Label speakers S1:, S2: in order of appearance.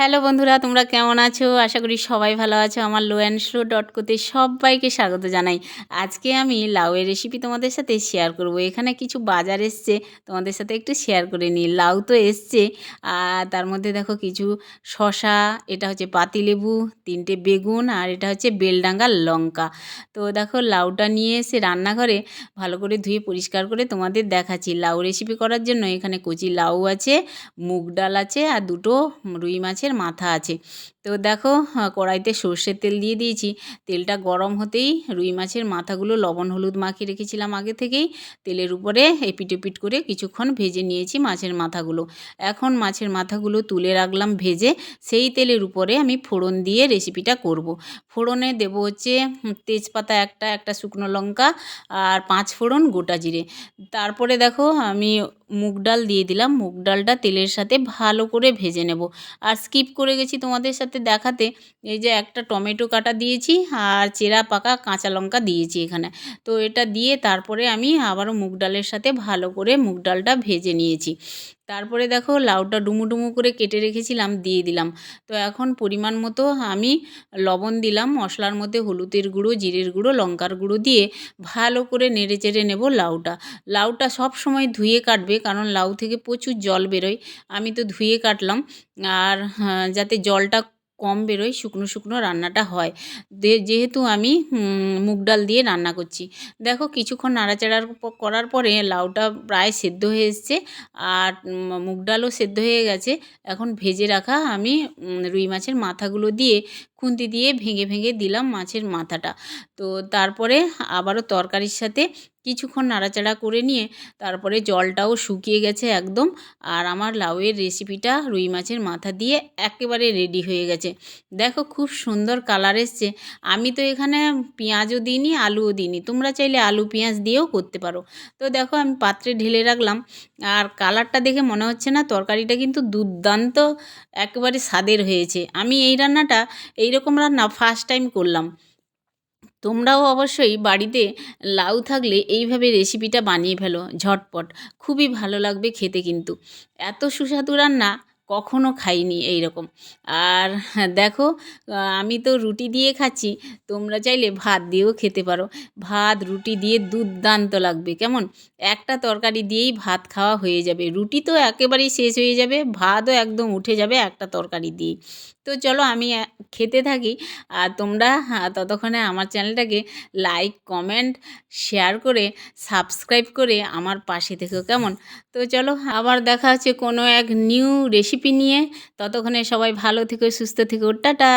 S1: Hello বন্ধুরা, তোমরা কেমন আছো? আশা করি সবাই ভালো আছো। আমার লো অ্যান্ড স্লো ডট কোতে সবাইকে স্বাগত জানাই। আজকে আমি লাউয়ের রেসিপি তোমাদের সাথে শেয়ার করব। এখানে কিছু বাজার এসছে, তোমাদের সাথে একটু শেয়ার করে নিই। লাউ তো এসছে, আর তার মধ্যে দেখো কিছু শশা এটা হচ্ছে পাতিলেবু, তিনটে বেগুন, আর এটা হচ্ছে বেলডাঙ্গার লঙ্কা। তো দেখো লাউটা নিয়ে এসে রান্নাঘরে ভালো করে ধুয়ে পরিষ্কার করে তোমাদের দেখাচ্ছি। লাউ রেসিপি করার জন্য এখানে কচি লাউ আছে, মুগ ডাল আছে, আর দুটো রুই মাছের মাথা আছে। তো দেখো হ্যাঁ, কড়াইতে সর্ষের তেল দিয়ে দিয়েছি। তেলটা গরম হতেই রুই মাছের মাথাগুলো লবণ হলুদ মাখিয়ে রেখেছিলাম আগে থেকেই। তেলের উপরে এপিট এপিট করে কিছুক্ষণ ভেজে নিয়েছি মাছের মাথাগুলো। এখন মাছের মাথাগুলো তুলে রাখলাম ভেজে সেই তেলের উপরে আমি ফোড়ন দিয়ে রেসিপিটা করব। ফোড়নে দেব হচ্ছে তেজপাতা একটা একটা শুকনো লঙ্কা আর পাঁচ ফোড়ন গোটা জিরে। তারপরে দেখো আমি মুগ ডাল দিয়ে দিলাম। মুগ ডালটা তেলের সাথে ভালো করে ভেজে নেব। আর স্কিপ করে গেছি তোমাদের সাথে দেখাতে এই যে একটা টমেটো কাটা দিয়েছি আর চেরা পাকা কাঁচা লঙ্কা দিয়েছি এখানে। তো এটা দিয়ে তারপরে আমি আবারও মুগ ডালের সাথে ভালো করে মুগ ডালটা ভেজে নিয়েছি। তারপরে দেখো লাউটা ডুমু ডুমু করে কেটে রেখেছিলাম দিয়ে দিলাম। তো এখন পরিমাণ মতো আমি লবণ দিলাম মশলার মধ্যে হলুদের গুঁড়ো জিরের গুঁড়ো লঙ্কার গুঁড়ো দিয়ে ভালো করে নেড়ে চেড়ে নেব লাউটা। লাউটা সব সময় ধুয়ে কাটবে কারণ লাউ থেকে প্রচুর জল বেরোয়। আমি তো ধুয়ে কাটলাম আর হ্যাঁ, যাতে জলটা কম বেরোয় শুকনো শুকনো রান্নাটা হয়। যেহেতু আমি মুগ ডাল দিয়ে রান্না করছি। দেখো কিছুক্ষণ নাড়াচাড়ার করার পরে লাউটা প্রায় সেদ্ধ হয়ে এসছে আর মুগ ডালও সেদ্ধ হয়ে গেছে। এখন ভেজে রাখা আমি রুই মাছের মাথাগুলো দিয়ে খুন্তি দিয়ে ভেঙে ভেঙে দিলাম মাছের মাথাটা। তো তারপরে আবারও তরকারির সাথে কিছুক্ষণ নাড়াচাড়া করে নিয়ে তারপরে জলটাও শুকিয়ে গেছে একদম। আর আমার লাউয়ের রেসিপিটা রুই মাছের মাথা দিয়ে একেবারে রেডি হয়ে গেছে। দেখো খুব সুন্দর কালার এসছে। আমি তো এখানে পেঁয়াজও দিইনি, আলুও দিইনি। তোমরা চাইলে আলু পেঁয়াজ দিয়েও করতে পারো। তো দেখো আমি পাত্রে ঢেলে রাখলাম। আর কালারটা দেখে মনে হচ্ছে না, তরকারিটা কিন্তু দুর্দান্ত, একেবারে স্বাদের হয়েছে। আমি এই রান্নাটা এইরকম রান্না ফার্স্ট টাইম করলাম। তোমরাও অবশ্যই বাড়িতে লাউ থাকলে এইভাবে রেসিপিটা বানিয়ে ফেলো, ঝটপট। খুবই ভালো লাগবে খেতে কিন্তু। এত সুস্বাদু রান্না কখনো খাইনি এই রকম আর দেখো, আমি তো রুটি দিয়ে খাচ্ছি, তোমরা চাইলে ভাত দিয়েও খেতে পারো। ভাত, রুটি দিয়ে দুর্দান্ত লাগবে, কেমন? একটা তরকারি দিয়েই ভাত খাওয়া হয়ে যাবে। রুটি তো একেবারেই শেষ হয়ে যাবে, ভাতও একদম উঠে যাবে একটা তরকারি দিয়ে তো চলো আমি খেতে থাকি। আর তোমরা ততক্ষণে আমার চ্যানেলটাকে লাইক কমেন্ট শেয়ার করে সাবস্ক্রাইব করে আমার পাশে থেকেও কেমন? তো চলো, আবার দেখা হচ্ছে কোনো এক নিউ রেসিপি নিয়ে। ততক্ষণে সবাই ভালো থেকো, সুস্থ থেকো। টাটা!